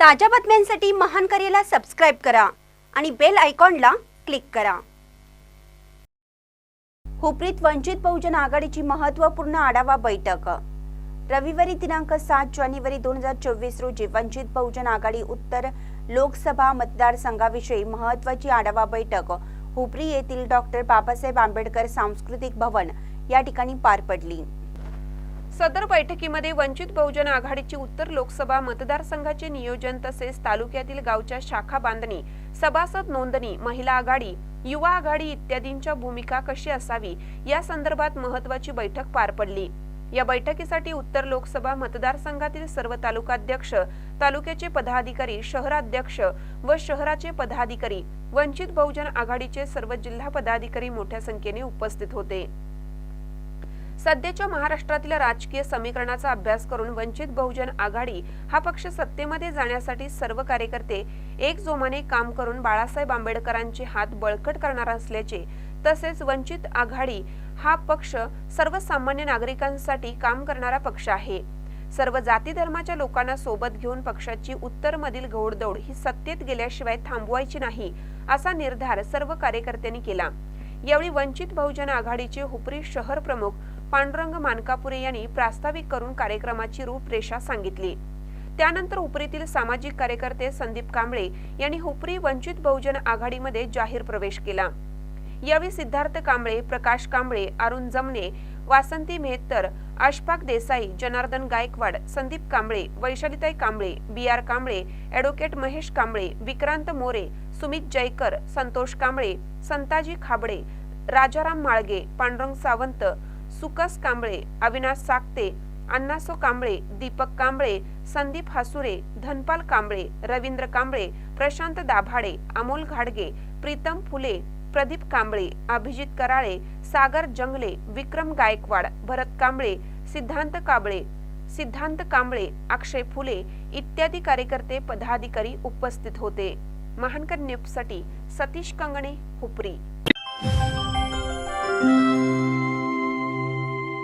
ताज्या बातम्यांसाठी महान करेला सबस्क्राईब करा आणि बेल आयकॉनला क्लिक करा. हुपरीत वंचित बहुजन आघाडीची महत्त्वपूर्ण आढावा बैठक. रविवारी दिनांक सात जानेवारी दोन हजार चोवीस रोजी वंचित बहुजन आघाडी उत्तर लोकसभा मतदारसंघाविषयी महत्त्वाची आढावा बैठक. हुपरी येथील डॉक्टर बाबासाहेब आंबेडकर सांस्कृतिक भवन या ठिकाणी पार पडली. सदर बैठकीमध्ये वंचित बहुजन आघाडीची उत्तर लोकसभा मतदारसंघाचे नियोजन तसेच तालुक्यातील गावच्या शाखा बांधणी सभासद नोंदणी महिला आघाडी युवा आघाडी इत्यादींच्या भूमिका कशी असावी या संदर्भात महत्वाची बैठक पार पडली. या बैठकीसाठी उत्तर लोकसभा मतदारसंघातील सर्व तालुकाध्यक्ष तालुक्याचे पदाधिकारी शहराध्यक्ष व शहराचे पदाधिकारी वंचित बहुजन आघाडीचे सर्व जिल्हा पदाधिकारी मोठ्या संख्येने उपस्थित होते. सध्याच्या महाराष्ट्रातील राजकीय समीकरणाचा अभ्यास करून वंचित बहुजन आघाडी हा पक्ष सत्तेमध्ये जाण्यासाठी सर्व कार्यकर्ते एक जोमाने काम करून बाळासाहेब आंबेडकरांचे हात बळकट करणार असल्याचे तसेच वंचित आघाडी हा पक्ष सर्वसामान्य नागरिकांसाठी काम करणारा पक्ष आहे. सर्व जाती धर्माच्या लोकांना सोबत घेऊन पक्षाची उत्तरमधील घोडदौड ही सत्तेत गेल्याशिवाय थांबवायची नाही असा निर्धार सर्व कार्यकर्त्यांनी केला. यावेळी वंचित बहुजन आघाडीचे हुपरी शहर प्रमुख पांडुरंग मानकापुरे यांनी प्रास्ताविक करून कार्यक्रमाची रूपरेषा सांगितली. त्यानंतर हुपरीतील सामाजिक कार्यकर्ते संदीप कांबळे यांनी हुपरी वंचित बहुजन आघाडीमध्ये जाहीर प्रवेश केला. यावेळी Siddharth Kamble Prakash Kamble Arun Jamne Vasanti Mehattar Ashfaq Desai Janardan Gaikwad Sandeep Kamble वैशालीताई Kamble B R Kamble advocate Mahesh Kamble Vikrant More Sumit Jaykar Santosh Kamble Santaji Khabde Rajaram Malge Pandurang Sawant Sukas Kamble Avinash Sakte Annaso Kamble Deepak Kamble Sandeep Hasure Dhanpal Kamble Ravindra Kamble Prashant Dabhade Amol घाडगे प्रीतम फुले प्रदीप कांबळे अभिजित कराळे सागर जंगले विक्रम गायकवाड भरत कांबळे सिद्धांत कांबळे सिद्धांत कांबळे अक्षय फुले इत्यादी कार्यकर्ते पदाधिकारी उपस्थित होते. महानकर न्यूजसाठी सतीश कंगणे हुपरी.